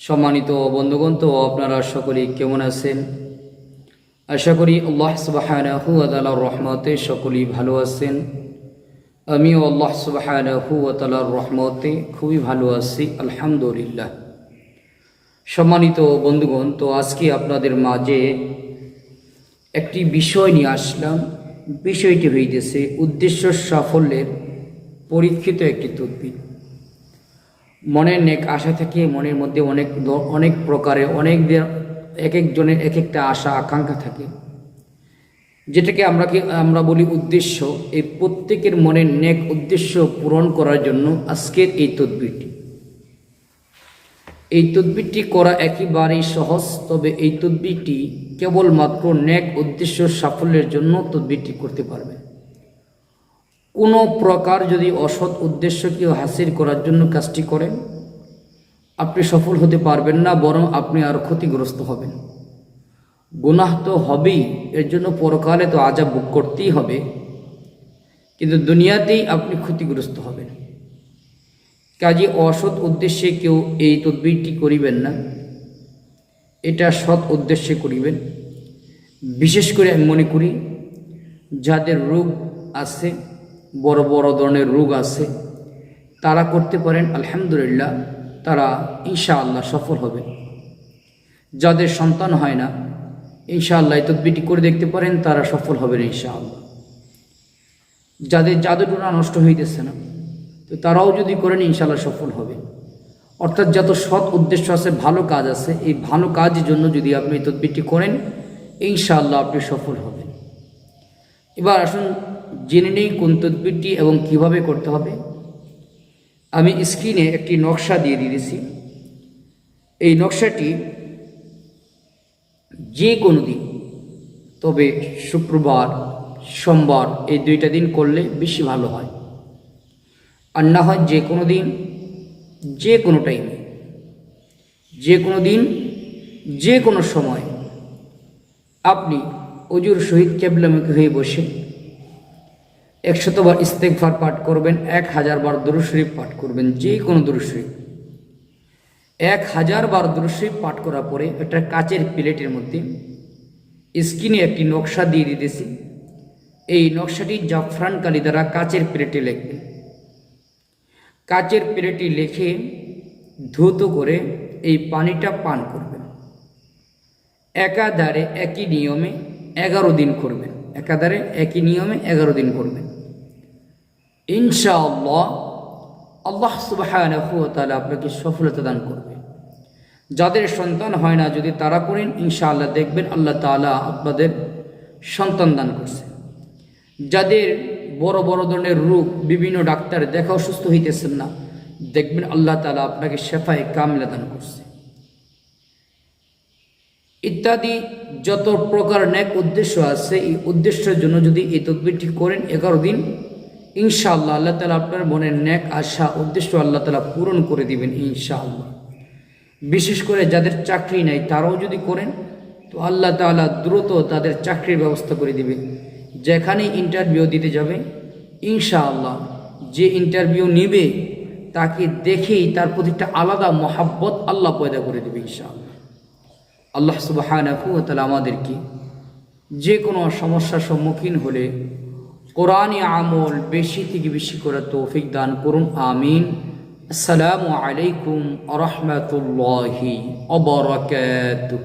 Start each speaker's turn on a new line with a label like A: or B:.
A: সম্মানিত বন্ধুগণ, তো আপনারা সকলেই কেমন আছেন? আশা করি আল্লাহ সুবাহানাহু আদালার রহমতে সকলেই ভালো আছেন। আমিও আল্লাহ সুবাহানাহু আদালার রহমতে খুবই ভালো আছি, আলহামদুলিল্লাহ। সম্মানিত বন্ধুগণ, তো আজকে আপনাদের মাঝে একটি বিষয় নিয়ে আসলাম। বিষয়টি হইতেছে উদ্দেশ্য সাফল্যের পরীক্ষিত একটি তদ্বির মনের নেক আশা থেকে মনের মধ্যে অনেক অনেক প্রকারে অনেক এক একজনের এক একটা আশা, আকাঙ্ক্ষা থাকে। যেটাকে আমরা কি, আমরা বলি উদ্দেশ্য, এই প্রত্যেকের মনের নেক উদ্দেশ্য পূরণ করার জন্য আজকের এই তদবিরটি। এই তদবিরটি করা একেবারেই সহজ, তবে এই তদবিরটি কেবলমাত্র নেক উদ্দেশ্য সাফল্যের জন্য তদবিরটি করতে পারবে। কোনো প্রকার যদি অসৎ উদ্দেশ্য কেউ হাসিল করার জন্য কাজটি করেন? আপনি সফল হতে পারবেন না, বরং আপনি আরও ক্ষতিগ্রস্ত হবেন। গুনাহ তো হবেই, এর জন্য পরকালে তো আজাব বুক করতেই হবে। কিন্তু দুনিয়াতেই আপনি ক্ষতিগ্রস্ত হবেন। কাজে অসৎ উদ্দেশ্যে কেউ এই তদবিরটি করিবেন না। এটা সৎ উদ্দেশ্যে করিবেন। বিশেষ করে আমি মনে করি, যাদের রোগ আছে বড় বড় ধরনের রোগ আছে, তারা করতে পারেন, আলহামদুলিল্লাহ, তারা ইনশাআল্লাহ সফল হবে। যাদের সন্তান হয় না, ইনশাআল্লাহ তদবিটি করে দেখতে পারেন, তারা সফল হবেন ইনশাআল্লাহ। যাদের জাদুটোনা নষ্ট হইতেছে না, তো তারাও যদি করেন, ইনশাআল্লাহ সফল হবে। অর্থাৎ যত সৎ উদ্দেশ্য আছে, ভালো কাজ আছে, এই ভালো কাজের জন্য যদি আপনি এই তদবিরটি করেন, ইনশাআল্লাহ আপনি সফল হবেন। এবার আসুন জেনে নেই কোন তদবিরটি এবং কীভাবে করতে হবে। আমি স্ক্রিনে একটি নকশা দিয়ে দিয়েছি। এই নকশাটি যে কোনো দিন, তবে শুক্রবার, সোমবার এই দুইটা দিন করলে বেশি ভালো হয়। আর না হয় যে কোনো দিন যে কোনো টাইমে যে কোনো দিন যে কোনো সময় আপনি অজুর শহীদ কেবলামুখী হয়ে বসে একশতবার ইস্তেকফার পাঠ করবেন, এক হাজার বার দুরুশরীফ পাঠ করবেন, যে কোনো দুরুশরীফ এক হাজার বার দুরুশরীফ পাঠ করার পরে একটা কাচের প্লেটের মধ্যে স্ক্রিনে একটি নকশা দিয়ে দিতেছি। এই নকশাটি জাফরান কালি দ্বারা কাচের প্লেটে লিখবেন। কাচের প্লেটে লিখে ধুত করে এই পানিটা পান করবেন। একাধারে একই নিয়মে এগারো দিন করবেন। একাধারে একই নিয়মে এগারো দিন করবেন। ইনশাআল্লাহ, আল্লাহ সুবাহ আপনাকে সফলতা দান করবে। যাদের সন্তান হয় না, যদি তারা করেন, ইনশাআল্লাহ দেখবেন আল্লাহ তাআলা আপনাদের সন্তান দান করছে। যাদের বড় বড় ধরনের রোগ, বিভিন্ন ডাক্তার দেখা অসুস্থ হইতেছেন না, দেখবেন আল্লাহ তাআলা আপনাকে শেফায় কামিলা দান করছে। ইত্যাদি যত প্রকার ন্যাক উদ্দেশ্য আছে, এই উদ্দেশ্যের জন্য যদি এই তদবিরটি করেন, এগারো দিন ইনশাআল্লাহ আল্লাহ তালা আপনার মনের ন্যাক আশা, উদ্দেশ্য আল্লাহ তালা পূরণ করে দিবেন ইনশাআল্লাহ। বিশেষ করে যাদের চাকরি নাই, তারাও যদি করেন, তো আল্লাহ তাআলা দ্রুত তাদের চাকরির ব্যবস্থা করে দিবে। যেখানে ইন্টারভিউ দিতে যাবে, ইনশাআল্লাহ যে ইন্টারভিউ নিবে, তাকে দেখেই তার প্রতি একটা আলাদা মহাব্বত আল্লাহ পয়দা করে দেবে ইনশাআল্লাহ। আল্লাহ তালা আমাদেরকে যে কোনো সমস্যার সম্মুখীন হলে কোরআনে আমল বেশি থেকে বেশি করে তৌফিক দান করুন আমিন। আসসালামু আলাইকুম রহমতুল্লাহি অবরাকাতুহ